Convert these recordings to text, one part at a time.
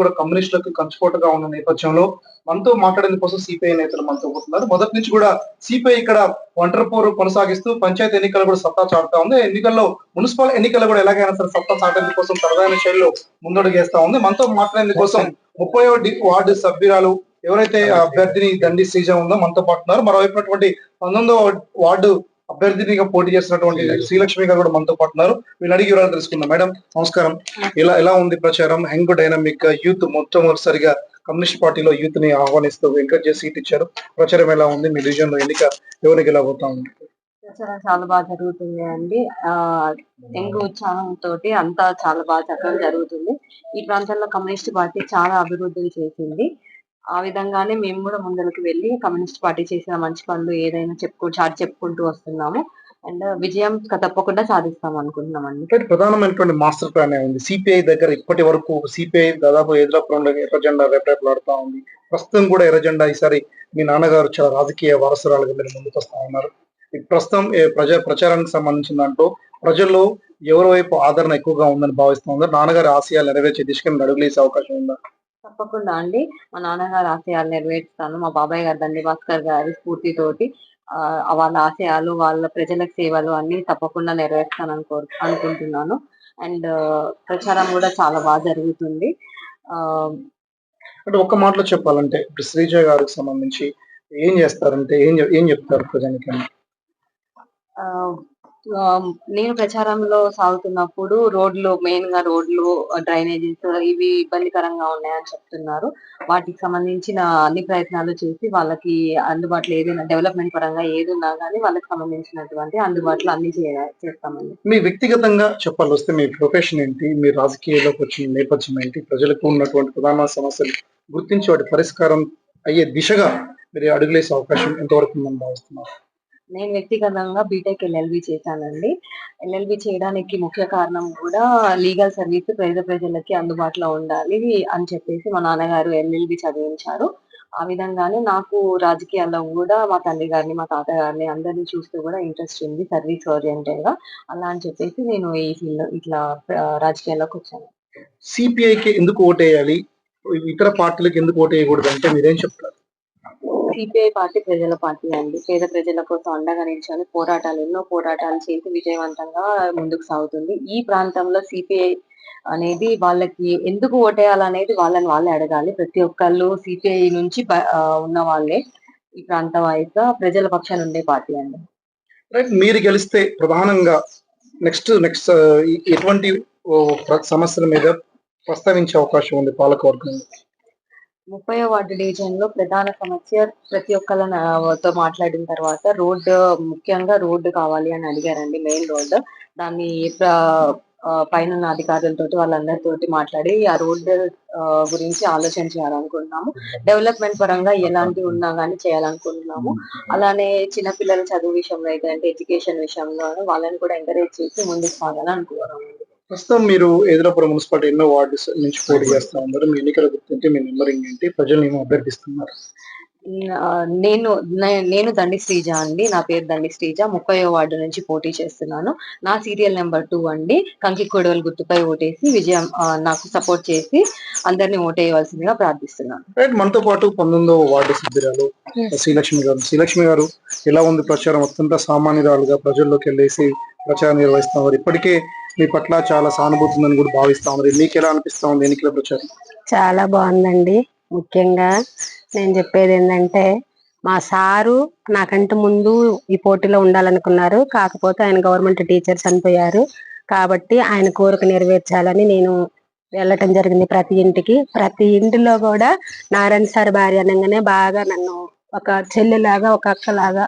కూడా కమ్యూనిస్టులకు కంచుకోటగా ఉన్న నేపథ్యంలో మనతో మాట్లాడేందు కోసం సిపిఐ నేతలు మనతో పోతున్నారు. మొదటి నుంచి కూడా సిపిఐ ఇక్కడ ఒంటరి పోరు కొనసాగిస్తూ పంచాయతీ ఎన్నికలు కూడా సత్తా చాటుతా ఉంది. ఎన్నికల్లో మున్సిపల్ ఎన్నికలు కూడా ఎలాగైనా సరే సత్తా చాటేందుకు కోసం సరదాన శైలిలో ముందడుగేస్తా ఉంది. మనతో మాట్లాడేందుకు కోసం ముప్పై వార్డు సభ్యురాలు ఎవరైతే అభ్యర్థిని దండి శ్రీజ ఉందో మనతో పాటు ఉన్నారు. మరోవైపునటువంటి పంతొమ్మిదో వార్డు అభ్యర్థినిగా పోటీ చేస్తున్నటువంటి శ్రీలక్ష్మి గారు కూడా మనతో పాటు ఉన్నారు. వీళ్ళు అడిగి వివరాలు తెలుసుకుందాం. మేడం నమస్కారం. ఎలా ఎలా ఉంది ప్రచారం? యంగ్ డైనమిక్గా యూత్ మొట్టమొదటిసారిగా కమ్యూనిస్ట్ పార్టీలో యూత్ని ఆహ్వానిస్తూ ఎంకరేజ్ చేసి సీట్ ఇచ్చారు. ప్రచారం ఎలా ఉంది? మీ డివిజన్లో ఎన్నిక ఎవరికి ఎలా పోతా ఉంది? ప్రచారం చాలా బాగా జరుగుతుంది అండి. ఆ యంగ్ ఉత్సాహం తోటి అంతా చాలా బాగా చక్కగా జరుగుతుంది. ఈ ప్రాంతంలో కమ్యూనిస్ట్ పార్టీ చాలా అభివృద్ధులు చేసింది. ఆ విధంగానే మేము కూడా ముందరికి వెళ్ళి కమ్యూనిస్ట్ పార్టీ చేసిన మంచి పనులు ఏదైనా చెప్పుకో చాటి చెప్పుకుంటూ వస్తున్నాము. అండ్ విజయం తప్పకుండా సాధిస్తాం అనుకుంటున్నాం అండి. ఇక్కడ ప్రధానమైనటువంటి మాస్టర్ ప్లాన్ ఉంది. సిపిఐ దగ్గర ఇప్పటి వరకు సిపిఐ దాదాపు ఎదురపురంలో ఎర్ర జెండా రేపరేపలాడుతా ఉంది. ప్రస్తుతం కూడా ఎర్ర జెండా ఈసారి మీ నాన్నగారు చాలా రాజకీయ వారసురాలుగా మీరు ముందుకు వస్తా ఉన్నారు. ప్రస్తుతం ప్రజా ప్రచారానికి సంబంధించిన దాంట్లో ప్రజల్లో ఎవరి వైపు ఆదరణ ఎక్కువగా ఉందని భావిస్తూ ఉన్నారు. నాన్నగారి ఆశయాలు నెరవేర్చే దిశగా అడుగులేసే అవకాశం ఉందా? తప్పకుండా అండి. మా నాన్నగారి ఆశయాలు నెరవేర్చుతాను మా బాబాయ్ గారు దండి భాస్కర్ గారి స్ఫూర్తితోటి ఆ వాళ్ళ ఆశయాలు వాళ్ళ ప్రజలకు సేవలు అన్ని తప్పకుండా నెరవేర్స్తాను అనుకో అనుకుంటున్నాను. అండ్ ప్రచారం కూడా చాలా బాగా జరుగుతుంది. ఆ అంటే ఒక్క మాటలో చెప్పాలంటే ఇప్పుడు శ్రీజ గారికి సంబంధించి ఏం చేస్తారంటే ఏం ఏం చెప్తారు ప్రజానికి నేను ప్రచారంలో సాగుతున్నప్పుడు రోడ్లు మెయిన్గా రోడ్లు డ్రైనేజెస్ ఇవి ఇబ్బందికరంగా ఉన్నాయని చెప్తున్నారు. వాటికి సంబంధించిన అన్ని ప్రయత్నాలు చేసి వాళ్ళకి అందుబాటులో ఏదైనా డెవలప్మెంట్ పరంగా ఏది ఉన్నా కానీ వాళ్ళకి సంబంధించినటువంటి అందుబాటులో అన్ని చేస్తామండి. మీ వ్యక్తిగతంగా చెప్పాలి వస్తే మీ ప్రొఫెషన్ ఏంటి? మీ రాజకీయాల్లోకి వచ్చిన నేపథ్యం ఏంటి? ప్రజలకు ఉన్నటువంటి ప్రధాన సమస్యలు గుర్తించి వాటి పరిష్కారం అయ్యే దిశగా మీరు అడుగులేసే అవకాశం ఎంతవరకు ఉందని భావిస్తున్నారు? నేను వ్యక్తిగతంగా బీటెక్ ఎల్ఎల్బి చేశానండి. ఎల్ఎల్బి చేయడానికి ముఖ్య కారణం కూడా లీగల్ సర్వీస్ పేద ప్రజలకి అందుబాటులో ఉండాలి అని చెప్పేసి మా నాన్నగారు ఎల్ఎల్బి చదివించారు. ఆ విధంగానే నాకు రాజకీయాల్లో కూడా మా తండ్రి గారిని మా తాతగారిని అందరిని చూస్తూ కూడా ఇంట్రెస్ట్ ఉంది సర్వీస్ ఓరియంటెడ్గా. అలా అని చెప్పేసి నేను ఈ ఫీల్డ్ ఇట్లా రాజకీయాల్లోకి వచ్చాను. సిపిఐకి ఎందుకు ఓటేయాలి? ఇతర పార్టీలకు ఎందుకు ఓటేయకూడదు అంటే మీరేం చెప్తారు? సిపిఐ పార్టీ ప్రజల పార్టీ అండి. పేద ప్రజల కోసం అండగా నిలిచాలి. పోరాటాలు ఎన్నో పోరాటాలు చేసి విజయవంతంగా ముందుకు సాగుతుంది. ఈ ప్రాంతంలో సిపిఐ అనేది వాళ్ళకి ఎందుకు ఓటేయాలనేది వాళ్ళని వాళ్ళే అడగాలి. ప్రతి ఒక్కళ్ళు సిపిఐ నుంచి ఉన్న వాళ్ళే ఈ ప్రాంత వాయిగా ప్రజల పక్షాన ఉండే పార్టీ అండి. మీరు గెలిస్తే ప్రధానంగా నెక్స్ట్ నెక్స్ట్ ఎటువంటి సమస్యల మీద ప్రస్తావించే అవకాశం ఉంది పాలకవర్గం ముప్పై వార్డు డివిజన్లో ప్రధాన సమస్య ప్రతి ఒక్కళ్ళ మాట్లాడిన తర్వాత రోడ్డు ముఖ్యంగా రోడ్డు కావాలి అని అడిగారండి మెయిన్ రోడ్డు. దాన్ని పైన ఉన్న అధికారులతోటి వాళ్ళందరితోటి మాట్లాడి ఆ రోడ్డు గురించి ఆలోచన చేయాలనుకుంటున్నాము డెవలప్మెంట్ పరంగా ఎలాంటి ఉన్నా కానీ చేయాలనుకుంటున్నాము అలానే చిన్నపిల్లల చదువు విషయంలో అయితే అంటే ఎడ్యుకేషన్ విషయంలో వాళ్ళని కూడా ఎంకరేజ్ చేసి ముందుకు సాగాలని ప్రస్తుతం మీరు ఎదురపురం మున్సిపాలిటీ ఎన్నో వార్డు నుంచి పోటీ చేస్తా ఉన్నారు. మీ ఎన్నికల గుర్తుంటే మీ నెంబరింగ్ ఏంటి? ప్రజలు ఏమో అభ్యర్థిస్తున్నారు. నేను నేను దండి శ్రీజ అండి. నా పేరు దండి శ్రీజ. ముప్పై వార్డు నుంచి పోటీ చేస్తున్నాను. నా సీరియల్ నెంబర్ టూ అండి. కంకి కొడవలు గుర్తుపై ఓటేసి విజయం నాకు సపోర్ట్ చేసి అందరిని ఓటేయవలసిందిగా ప్రార్థిస్తున్నాను. రైట్ మనతో పాటు పంతొమ్మిదో వార్డు సభ్యురాలు శ్రీలక్ష్మి గారు. శ్రీలక్ష్మి గారు ఎలా ఉంది ప్రచారం? అత్యంత సామాన్యురాలుగా ప్రజల్లోకి వెళ్ళేసి ప్రచారం నిర్వహిస్తున్నారు. ఇప్పటికే మీ పట్ల చాలా సానుభూతి ఉందని కూడా భావిస్తా ఉన్నారు. మీకు ఎలా అనిపిస్తా ఉంది? ఎన్నికల ప్రచారం చాలా బాగుందండి. ముఖ్యంగా నేను చెప్పేది ఏంటంటే మా సారు నాకంటే ముందు ఈ పోటీలో ఉండాలనుకున్నారు. కాకపోతే ఆయన గవర్నమెంట్ టీచర్ చనిపోయారు కాబట్టి ఆయన కోరిక నెరవేర్చాలని నేను వెళ్ళటం జరిగింది ప్రతి ఇంటికి. ప్రతి ఇంటిలో కూడా నారాయణ సార్ భార్య అనగానే బాగా నన్ను ఒక చెల్లిలాగా ఒక అక్కలాగా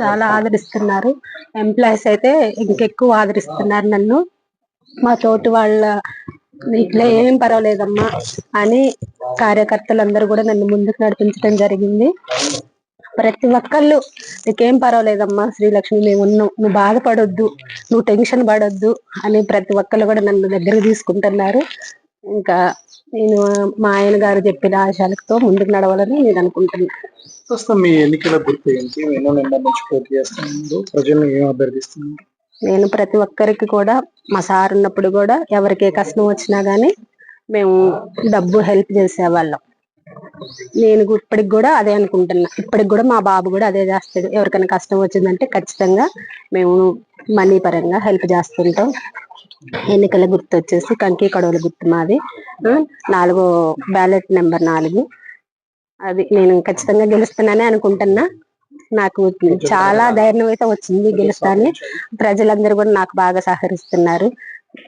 చాలా ఆదరిస్తున్నారు. ఎంప్లాయీస్ అయితే ఇంకెక్కువ ఆదరిస్తున్నారు నన్ను. మా తోటి వాళ్ళ ఇట్లా ఏం పర్వాలేదమ్మా అని కార్యకర్తలందరూ కూడా నన్ను ముందుకు నడిపించడం జరిగింది. ప్రతి ఒక్కళ్ళు నీకేం పర్వాలేదమ్మా శ్రీలక్ష్మి మేము ఉన్నాం. నువ్వు బాధపడొద్దు నువ్వు టెన్షన్ పడొద్దు అని ప్రతి ఒక్కళ్ళు కూడా నన్ను దగ్గరకు తీసుకుంటున్నారు. ఇంకా నేను మా ఆయన గారు చెప్పిన ఆశయాలతో ముందుకు నడవాలని నేను అనుకుంటున్నాను. ప్రస్తుతం మీ ఎన్నికల గుర్తు ఏంటి? ఎన్నో పోటీ ఏం అభ్యర్థిస్తున్నారు? నేను ప్రతి ఒక్కరికి కూడా మా సార్ ఉన్నప్పుడు కూడా ఎవరికి ఏ కష్టం వచ్చినా గానీ మేము డబ్బు హెల్ప్ చేసేవాళ్ళం. నేను ఇప్పటికి కూడా అదే అనుకుంటున్నా. ఇప్పటికి కూడా మా బాబు కూడా అదే చేస్తాడు. ఎవరికైనా కష్టం వచ్చిందంటే ఖచ్చితంగా మేము మనీ పరంగా హెల్ప్ చేస్తుంటాం. ఎన్నికల గుర్తు వచ్చేసి కంకి కడవల గుర్తు మాది. నాలుగో బ్యాలెట్ నెంబర్ నాలుగు. అది నేను ఖచ్చితంగా గెలుస్తున్నానే అనుకుంటున్నా. నాకు చాలా ధైర్యం అయితే వచ్చింది గెలుస్తానని ప్రజలందరూ కూడా నాకు బాగా సహకరిస్తున్నారు.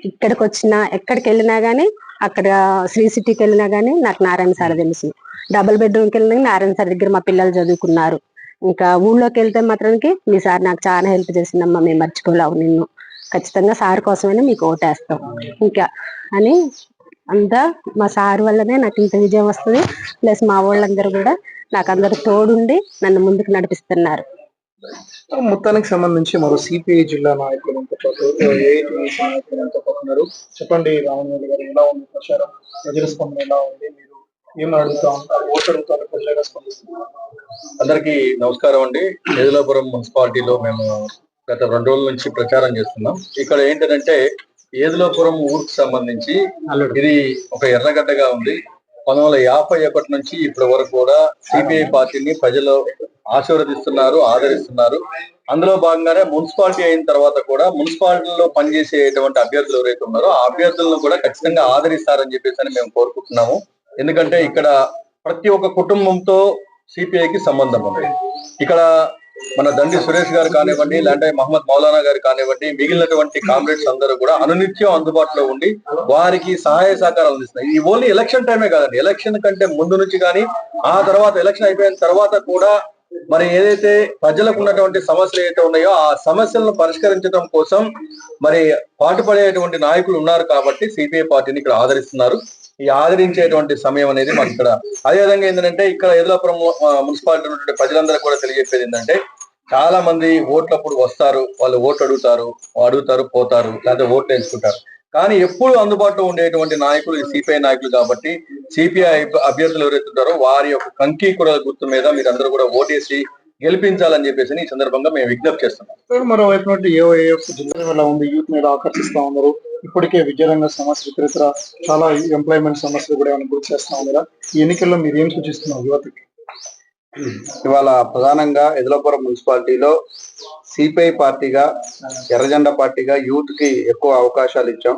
ఇక్కడికి వచ్చినా ఎక్కడికి వెళ్ళినా గానీ అక్కడ శ్రీ సిటీకి వెళ్ళినా గానీ నాకు నారాయణ సార్ తెలుసు. డబుల్ బెడ్రూమ్కి వెళ్ళినా నారాయణ సార్ దగ్గర మా పిల్లలు చదువుకున్నారు. ఇంకా ఊళ్ళోకి వెళ్తే మాత్రానికి మీ సార్ నాకు చాలా హెల్ప్ చేసిందమ్మా మేము మర్చిపోలేవు నిన్ను. ఖచ్చితంగా సార్ కోసమైనా మీకు ఓటేస్తాం. ఇంకా అని అంతా మా సార్ వల్లనే నాకు ఇంత విజయం వస్తుంది. ప్లస్ మా వాళ్ళందరూ కూడా నాకు అందరు తోడుండి నన్ను ముందుకు నడిపిస్తున్నారు మొత్తానికి సంబంధించి మరో సిపిఐ జిల్లా నాయకులు పాటు ఏఐటీసీ చెప్పండి రామమూర్తి గారు ఎలా ఉంది ప్రచారం ప్రజల స్పందన ఎలా ఉంది మీరు ఏం అడుగుతా ఉంటారు ఓటు అడుగుతారు ప్రజలు ఎలా స్పందిస్తున్నారు అందరికీ నమస్కారం అండి ఏదులాపురం మున్సిపాలిటీలో మేము గత రెండు రోజుల నుంచి ప్రచారం చేస్తున్నాం ఇక్కడ ఏంటంటే ఏదులాపురం ఊరికి సంబంధించి ఇది ఒక ఎర్రగడ్డగా ఉంది పంతొమ్మిది వందల యాభై ఒకటి నుంచి ఇప్పటి వరకు కూడా సిపిఐ పార్టీని ప్రజలు ఆశీర్వదిస్తున్నారు ఆదరిస్తున్నారు. అందులో భాగంగానే మున్సిపాలిటీ అయిన తర్వాత కూడా మున్సిపాలిటీలో పనిచేసేటువంటి అభ్యర్థులు ఎవరైతే ఉన్నారో ఆ అభ్యర్థులను కూడా ఖచ్చితంగా ఆదరిస్తారని చెప్పేసి అని మేము కోరుకుంటున్నాము. ఎందుకంటే ఇక్కడ ప్రతి ఒక్క కుటుంబంతో సిపిఐకి సంబంధం ఉంది. ఇక్కడ మన దండి సురేష్ గారు కానివ్వండి లేదంటే మహమ్మద్ మౌలానా గారు కానివ్వండి మిగిలినటువంటి కామ్రేడ్స్ అందరూ కూడా అనునిత్యం అందుబాటులో ఉండి వారికి సహాయ సహకారాలు అందిస్తున్నాయి. ఇది ఓన్లీ ఎలక్షన్ టైమే కాదండి. ఎలక్షన్ కంటే ముందు నుంచి కానీ ఆ తర్వాత ఎలక్షన్ అయిపోయిన తర్వాత కూడా మరి ఏదైతే ప్రజలకు ఉన్నటువంటి సమస్యలు ఏదైతే ఉన్నాయో ఆ సమస్యలను పరిష్కరించడం కోసం మరి పాటుపడేటువంటి నాయకులు ఉన్నారు కాబట్టి సిపిఐ పార్టీని ఇక్కడ ఆదరిస్తున్నారు. ఈ ఆదరించేటువంటి సమయం అనేది మనకి ఇక్కడ అదేవిధంగా ఏంటంటే ఇక్కడ ఎదులాపురం మున్సిపాలిటీ ఉన్నటువంటి ప్రజలందరూ కూడా తెలియజెప్పేది ఏంటంటే చాలా మంది ఓట్లప్పుడు వస్తారు వాళ్ళు ఓట్లు అడుగుతారు అడుగుతారు పోతారు లేకపోతే ఓట్లు వేసుకుంటారు కానీ ఎప్పుడు అందుబాటులో ఉండేటువంటి నాయకులు సిపిఐ నాయకులు కాబట్టి సిపిఐ అభ్యర్థులు ఎవరైతే ఉంటారో వారి యొక్క కంకి కూడా గుర్తు మీద మీరందరూ కూడా ఓటేసి గెలిపించాలని చెప్పేసి ఈ సందర్భంగా మేము విజ్ఞప్తి చేస్తున్నాం. మరోవైపు నుండి జిల్లా ఉంది? యూత్ మీద ఆకర్షిస్తా ఉన్నారు. ఇప్పటికే విద్యారంగ సమస్య ఇతరితర చాలా ఎంప్లాయ్మెంట్ సమస్యలు కూడా ఏమైనా గుర్తు చేస్తా ఉన్నారా? ఈ ఎన్నికల్లో మీరు ఏం సూచిస్తున్నారు యువతకి? ఇవాళ ప్రధానంగా ఎదులపురం మున్సిపాలిటీలో సిపిఐ పార్టీగా ఎర్రజెండా పార్టీగా యూత్కి ఎక్కువ అవకాశాలు ఇచ్చాం.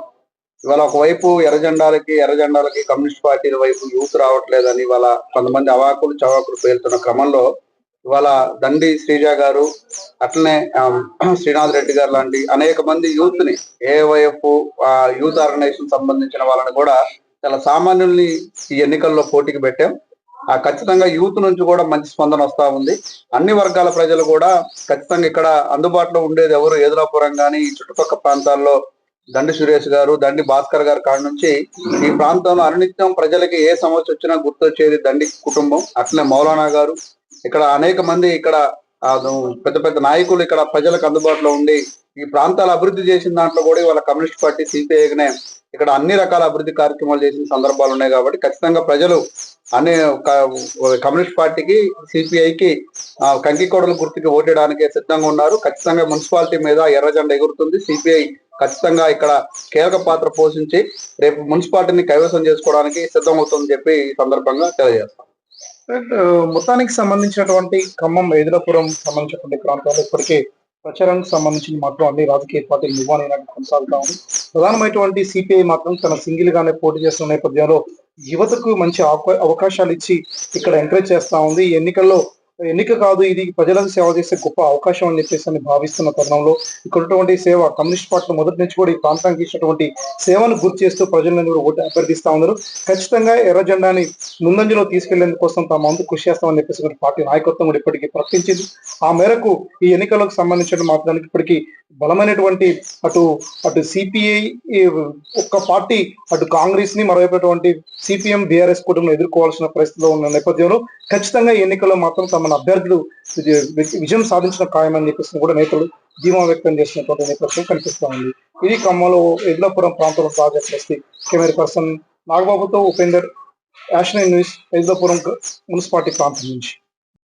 ఇవాళ ఒకవైపు ఎర్రజెండాలకి ఎర్రజెండాలకి కమ్యూనిస్ట్ పార్టీల వైపు యూత్ రావట్లేదని ఇవాళ కొంతమంది అవాకులు చవాకులు పేలుతున్న క్రమంలో ఇవాళ దండి శ్రీజ గారు అట్లనే శ్రీనాథ్ రెడ్డి గారు లాంటి అనేక మంది యూత్ని ఏవైఎఫ్ యూత్ ఆర్గనైజేషన్ సంబంధించిన వాళ్ళని కూడా చాలా సామాన్యుల్ని ఈ ఎన్నికల్లో పోటీకి పెట్టాం. ఖచ్చితంగా యూత్ నుంచి కూడా మంచి స్పందన వస్తా ఉంది. అన్ని వర్గాల ప్రజలు కూడా ఖచ్చితంగా ఇక్కడ అందుబాటులో ఉండేది ఎవరు? ఏదులాపురం కానీ ఈ చుట్టుపక్కల ప్రాంతాల్లో దండి సురేష్ గారు దండి భాస్కర్ గారు కాడ నుంచి ఈ ప్రాంతంలో అనునిత్యం ప్రజలకి ఏ సమస్య వచ్చినా గుర్తొచ్చేది దండి కుటుంబం. అట్లనే మౌలానా గారు. ఇక్కడ అనేక మంది ఇక్కడ పెద్ద పెద్ద నాయకులు ఇక్కడ ప్రజలకు అందుబాటులో ఉండి ఈ ప్రాంతాల అభివృద్ధి చేసిన దాంట్లో కూడా వాళ్ళ కమ్యూనిస్ట్ పార్టీ సిపిఐనే ఇక్కడ అన్ని రకాల అభివృద్ధి కార్యక్రమాలు చేసిన సందర్భాలు ఉన్నాయి కాబట్టి ఖచ్చితంగా ప్రజలు అన్ని కమ్యూనిస్ట్ పార్టీకి సిపిఐకి కంకికోడల గుర్తుకి ఓటేయడానికి సిద్ధంగా ఉన్నారు. ఖచ్చితంగా మున్సిపాలిటీ మీద ఎర్ర జెండా ఎగురుతుంది. సిపిఐ ఖచ్చితంగా ఇక్కడ కీలక పాత్ర పోషించి రేపు మున్సిపాలిటీని కైవసం చేసుకోవడానికి సిద్ధమవుతుందని చెప్పి ఈ సందర్భంగా తెలియజేస్తాం. మొత్తానికి సంబంధించినటువంటి ఖమ్మం ఎదురపురం సంబంధించినటువంటి ప్రాంతాలు ఇప్పటికే ప్రచారానికి సంబంధించి మాత్రం అన్ని రాజకీయ పార్టీలు నివారణ కొనసాగుతా ఉంది. ప్రధానమైనటువంటి సిపిఐ మాత్రం తన సింగిల్ గానే పోటీ చేస్తున్న నేపథ్యంలో యువతకు మంచి అవకా- అవకాశాలు ఇచ్చి ఇక్కడ ఎంకరేజ్ చేస్తా ఉంది. ఈ ఎన్నికల్లో ఎన్నిక కాదు ఇది ప్రజలకు సేవ చేసే గొప్ప అవకాశం అని చెప్పేసి అని భావిస్తున్న తరుణంలో ఇక్కడ ఉన్నటువంటి సేవ కమ్యూనిస్ట్ పార్టీ మొదటి నుంచి కూడా ఈ ప్రాంతానికి ఇచ్చినటువంటి సేవను గుర్తు చేస్తూ ప్రజలను కూడా ఓటు అభ్యర్థిస్తా ఉన్నారు. ఖచ్చితంగా ఎర్ర జెండాని ముందంజలో తీసుకెళ్ళేందుకోసం తమ ముందు కృషి చేస్తామని చెప్పేసి పార్టీ నాయకత్వం కూడా ఇప్పటికీ ప్రకటించింది. ఆ మేరకు ఈ ఎన్నికలకు సంబంధించిన మాత్రానికి ఇప్పటికీ బలమైనటువంటి అటు అటు సిపిఐ ఒక్క పార్టీ అటు కాంగ్రెస్ని మరోవైపు సిపిఎం బీఆర్ఎస్ కుటుంబం ఎదుర్కోవాల్సిన పరిస్థితిలో ఉన్న నేపథ్యంలో ఖచ్చితంగా ఎన్నికల్లో మాత్రం తమ మన అభ్యర్థులు విజయం సాధించిన ఖాయమని చెప్పేసి కూడా నేతలు ధీమా వ్యక్తం చేసినటువంటి నేపథ్యం కనిపిస్తూ ఉంది. ఇది ఖమ్మంలో ఎడ్లపురం ప్రాంతంలో ప్రాజెక్ట్ వస్తే camera person నాగబాబుతో Upender Asian news Edlapuram municipality ప్రాంతం నుంచి.